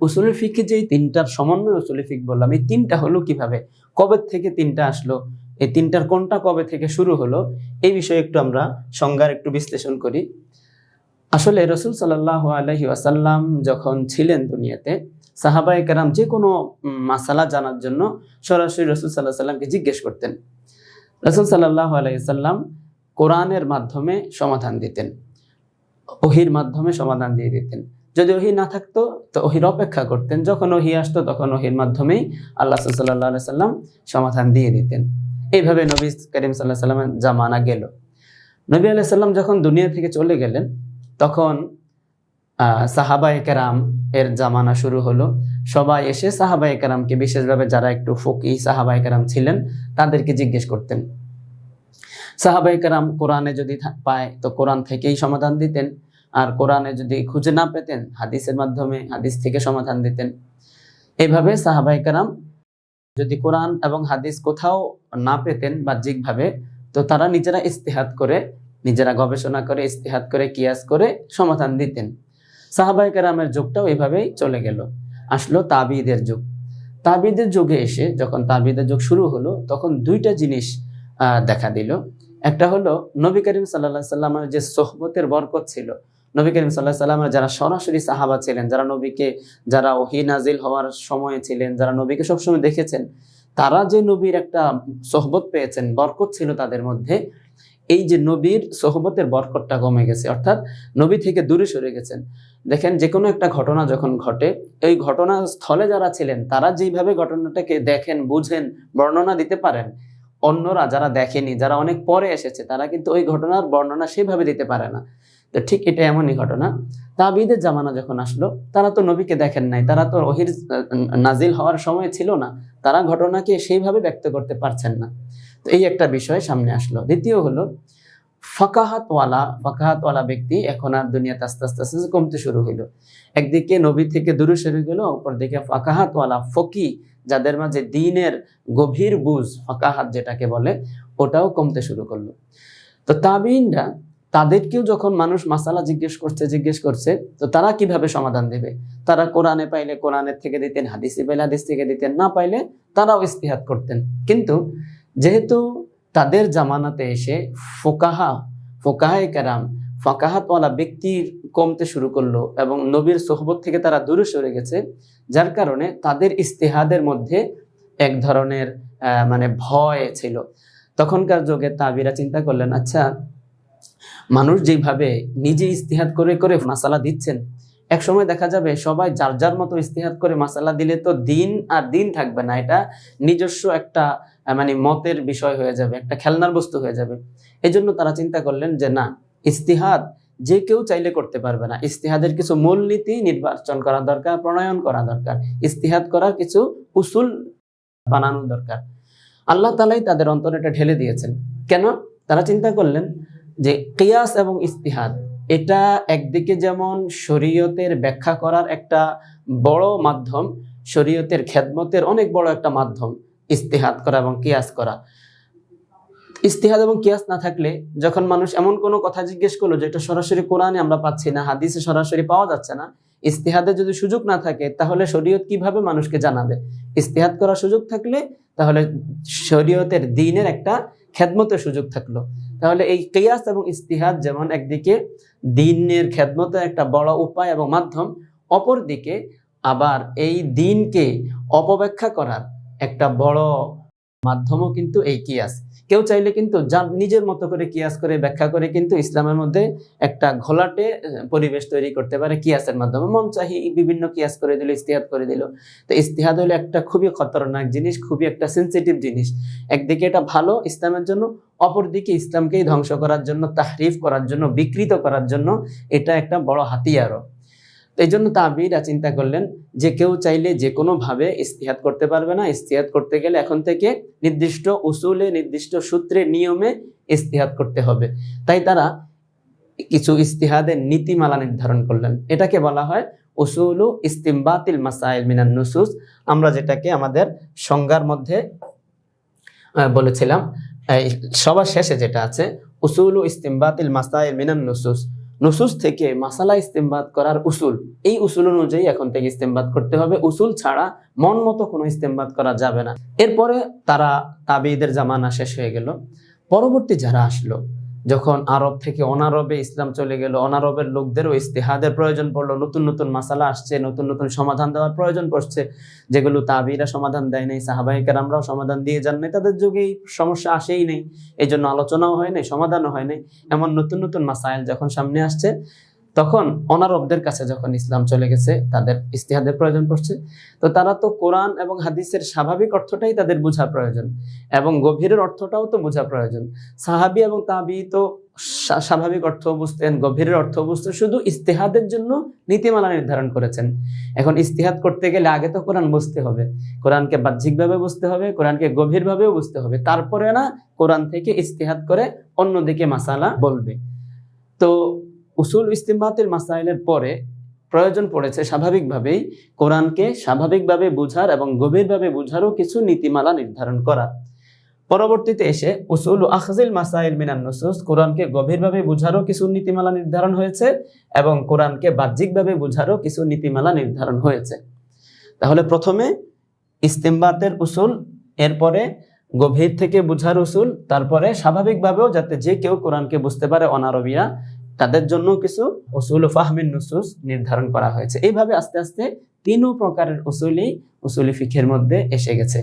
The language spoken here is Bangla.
উসুলের ফিকে যে তিনটার সমন্বয় উসুলের ফিক বললাম, এই তিনটা হলো কীভাবে? কবে থেকে তিনটা আসলো? এই তিনটার কোনটা কবে থেকে শুরু হলো? এই বিষয়ে একটু আমরা সংজ্ঞার একটু বিশ্লেষণ করি। আসলে রসুল সাল্লাহ আলহি আসাল্লাম যখন ছিলেন দুনিয়াতে সাহাবাই কেরাম যে কোনো মাসালা জানার জন্য সরাসরি রসুল সাল্লাহ সাল্লামকে জিজ্ঞেস করতেন। রসুল সাল্লাহ আলাইসাল্লাম কোরআনের মাধ্যমে সমাধান দিতেন ওহির মাধ্যমে সমাধান দিয়ে দিতেন। যদি ওহি না থাকতো তো ওহির অপেক্ষা করতেন। যখন ওহি আসতো তখন ওহির মাধ্যমেই আল্লাহ সাল্লাহ সাল্লাম সমাধান দিয়ে দিতেন। এইভাবে নবী করিম সাল্লাহ সাল্লামের জামানা গেল। নবী আলাইহি সাল্লাম যখন দুনিয়া থেকে চলে গেলেন তখন আহ, সাহাবায়ে কেরাম এর জামানা শুরু হলো। সবাই এসে সাহাবায়ে কেরামকে বিশেষভাবে যারা একটু ফকি সাহাবায়ে কেরাম ছিলেন তাদেরকে জিজ্ঞেস করতেন। সাহাবায়ে কেরাম কোরআনে যদি পায় তো কোরআন থেকেই সমাধান দিতেন। আর কোরআনে যদি খুঁজে না পেতেন, হাদিসের মাধ্যমে হাদিস থেকে সমাধান দিতেন। এইভাবে সাহাবায়ে কেরাম যদি কোরআন এবং হাদিস কোথাও না পেতেন বাহ্যিকভাবে, তো তারা নিজেরা ইস্তেহাত করে, নিজেরা গবেষণা করে, ইস্তেহাত করে, কিয়াস করে সমাধান দিতেন। সাহাবাই কেরামের যুগটাও এভাবেই চলে গেল। আসলো তাবিদের যুগ। তাবিদের যুগে এসে যখন তাবিদের যুগ শুরু হলো, তখন দুইটা জিনিস দেখা দিল। একটা হলো নবী করিম সাল্লা সাল্লামের যে সোহবতের বরকত ছিল নবী করিম সাল্লাহ সাল্লামের যারা সরাসরি সাহাবা ছিলেন, যারা নবীকে, যারা ওহি নাজিল হওয়ার সময়ে ছিলেন, যারা নবীকে সবসময় দেখেছেন, তারা যে নবীর একটা সহবত পেয়েছেন, বরকত ছিল তাদের মধ্যে, এই যে নবীর সোহবতের বরকতটা কমে গেছে। অর্থাৎ নবী থেকে দূরে সরে গেছেন। দেখেন যে কোনো একটা ঘটনা যখন ঘটে, এই ঘটনা স্থলে যারা ছিলেন, তারা যেইভাবে ঘটনাটাকে দেখেন, বুঝেন, বর্ণনা দিতে পারেন, অন্যরা যারা দেখেনি, যারা অনেক পরে এসেছে, তারা কিন্তু ওই ঘটনার বর্ণনা সেভাবে দিতে পারে না। তো ঠিক এটা এমনই ঘটনা। তাবিদের জামানা যখন আসলো তারা তো নবীকে দেখেন নাই তারা তো আহ, নাজিল হওয়ার সময় ছিল না তারা ঘটনাকে সেইভাবে ব্যক্ত করতে পারছেন না। তো এই একটা বিষয় সামনে আসলো। দ্বিতীয় হলো ফাকাহাতওয়ালা ফাকাহাতওয়ালা ব্যক্তি এখন আর দুনিয়াতে আস্তে আস্তে আস্তে কমতে শুরু হইল। একদিকে নবী থেকে দূরে সরে গেল অপরদিকে ফাকাহাতওয়ালা ফকি যাদের মাঝে দিনের গভীর বুঝ ফাকাহাত যেটাকে বলে ওটাও কমতে শুরু করল। তো তাবিনরা তাদেরকেও যখন মানুষ মাসালা জিজ্ঞেস করছে জিজ্ঞেস করছে, তো তারা কীভাবে সমাধান দেবে? তারা কোরআনে পাইলে কোরআনের থেকে দিতেন, হাদিসে পাইলে হাদিস থেকে দিতেন, না পাইলে তারাও ইস্তিহাত করতেন। কিন্তু যেহেতু তাদের জামানাতে এসে ফোকাহা, ফোকাহায় কেরাম, ফাকাহাতওয়ালা ব্যক্তির কমতে শুরু করল এবং নবীর সোহবত থেকে তারা দূরে সরে গেছে, যার কারণে তাদের ইস্তেহাদের মধ্যে এক ধরনের মানে ভয় ছিল। তখনকার যুগে তাবিরা চিন্তা করলেন আচ্ছা মানুষ যেভাবে নিজে ইস্তিহাদ করে করে মাসালা দিচ্ছেন এক সময় দেখা যাবে সবাই যার যার মতো ইস্তিহাদ করে মাসালা দিলে তো দিন আর দিন থাকবে না, এটা নিজস্ব একটা মানে মতের বিষয় হয়ে যাবে, একটা খেলনার বস্তু হয়ে যাবে। এই জন্য তারা চিন্তা করলেন যে না, ইস্তিহাদ যে কেউ চাইলে করতে পারবে না। ইস্তিহাদের কিছু মূলনীতি নির্বাচন করা দরকার, প্রণয়ন করা দরকার, ইস্তিহাদ করার কিছু উসুল বানানো দরকার। আল্লাহ তালাই তাদের অন্তরে এটা ঢেলে দিয়েছেন। কেন? তারা চিন্তা করলেন যে কিয়াস এবং ইস্তিহাদ, এটা একদিকে যেমন শরীয়তের ব্যাখ্যা করার একটা বড় মাধ্যম, শরীয়তের খেদমতের অনেক বড় একটা মাধ্যম, ইস্তিহাদ করা এবং কিয়াস করা। ইস্তিহাদ এবং কিয়াস না থাকলে যখন মানুষ এমন কোনো কথা জিজ্ঞেস করল যেটা সরাসরি কোরআনে আমরা পাচ্ছি না, হাদিসে সরাসরি পাওয়া যাচ্ছে না ইস্তিহাদের যদি সুযোগ না থাকে তাহলে শরীয়ত কীভাবে মানুষকে জানাবে? ইস্তিহাদ করার সুযোগ থাকলে তাহলে শরীয়তের দিনের একটা খেদমতের সুযোগ থাকল। তাহলে এই কেয়াস এবং ইস্তিহাদ যেমন একদিকে দিনের খেদমতের একটা বড় উপায় এবং মাধ্যম, অপরদিকে আবার এই দিনকে অপব্যাখ্যা করার একটা বড় মাধ্যমও কিন্তু এই কিয়াস। কেউ চাইলে কিন্তু নিজের মতো করে কিয়াস করে ব্যাখ্যা করে কিন্তু ইসলামের মধ্যে একটা ঘোলাটে পরিবেশ তৈরি করতে পারে কিয়াসের মাধ্যমে। মন চাহি, বিভিন্ন কিয়াস করে দিল, ইস্তিহাদ করে দিল। তো ইস্তিহাদ হলো একটা খুবই খতরনাক জিনিস, খুবই একটা সেন্সিটিভ জিনিস। একদিকে এটা ভালো ইসলামের জন্য, অপরদিকে ইসলামকেই ধ্বংস করার জন্য, তাহরিফ করার জন্য, বিকৃত করার জন্য এটা একটা বড় হাতিয়ারও। এই জন্য তাবিরা চিন্তা করলেন যে কেউ চাইলে যে কোনোভাবে ইস্তিহাদ করতে পারবে না। ইস্তিহাদ করতে গেলে এখন থেকে নির্দিষ্ট উসুলে, নির্দিষ্ট সূত্রে, নিয়মে ইস্তিহাদ করতে হবে। তাই তারা কিছু ইস্তিহাদের নীতিমালা নির্ধারণ করলেন। এটাকে বলা হয় উসুলু ইস্তিমবাতিল মাসাইল মিনান নুসুস। আমরা যেটাকে আমাদের সংজ্ঞার মধ্যে বলেছিলাম। সবার শেষে যেটা আছে, উসুলু ইস্তিমবাতিল মাসাইল মিনান নুসুস। নুসুস থেকে মাসালা ইস্তেমবাদ করার উসুল। এই উসুল অনুযায়ী এখন থেকে ইস্তেমবাদ করতে হবে। উসুল ছাড়া মন মতো কোনো ইস্তেমবাদ করা যাবে না। এরপরে তারা তাবিদের জামানা শেষ হয়ে গেল। পরবর্তী যারা আসলো যখন আরব থেকে অনারবে ইসলাম চলে গেল, অনারবের লোকদেরও ইস্তেহাদের প্রয়োজন পড়ল, নতুন নতুন মাসালা আসছে, নতুন নতুন সমাধান দেওয়ার প্রয়োজন পড়ছে, যেগুলো তাবিরা সমাধান দেয় নাই সাহাবাহিকের আমরাও সমাধান দিয়ে যান নাই, তাদের যুগে সমস্যা আসেই নেই এই জন্য আলোচনাও হয় নাই, সমাধানও হয় নাই, এমন নতুন নতুন মাসাইল যখন সামনে আসছে তখন অনারবদের কাছে যখন ইসলাম চলে গেছে, তাদের ইস্তিহাদের প্রয়োজন পড়ছে। তো তারা তো কোরআন এবং হাদিসের স্বাভাবিক অর্থটাই তাদের বোঝা প্রয়োজন এবং গভীরের অর্থটাও তো বোঝা প্রয়োজন। সাহাবি এবং তাবি তো স্বা- স্বাভাবিক অর্থ বুঝতেন, গভীরের অর্থ বুঝতেন, শুধু ইস্তেহাদের জন্য নীতিমালা নির্ধারণ করেছেন। এখন ইস্তিহাদ করতে গেলে আগে তো কোরআন বুঝতে হবে। কোরআনকে বাহ্যিকভাবে বুঝতে হবে, কোরআনকে গভীরভাবেও বুঝতে হবে। তারপরে না কোরআন থেকে ইস্তিহাদ করে অন্যদিকে মাসালা বলবে। তো উসুল ইস্তিমাতের মাসাইলের পরে প্রয়োজন পড়েছে স্বাভাবিকভাবেই কোরআনকে স্বাভাবিকভাবে বুঝার এবং গভীরভাবে বুঝারও কিছু নীতিমালা নির্ধারণ করা। পরবর্তীতে এসে উসুল আখজিল মাসাইল মিনান নুসুস কোরআনকে গভীরভাবে বুঝারও কিছু নীতিমালা নির্ধারণ হয়েছে এবং কোরআনকে বাহ্যিকভাবে বুঝারও কিছু নীতিমালা নির্ধারণ হয়েছে। তাহলে প্রথমে ইস্তেমবাতের উসুল, এরপরে গভীর থেকে বুঝার উসুল, তারপরে স্বাভাবিকভাবেও যাতে যে কেউ কোরআনকে বুঝতে পারে অনারবিরা তাদের জন্য কিছু উসুল ফাহমিন নুসুস নির্ধারণ করা হয়েছে। এইভাবে আস্তে আস্তে তিনও প্রকারের উসুলি উসুলি ফিখের মধ্যে এসে গেছে।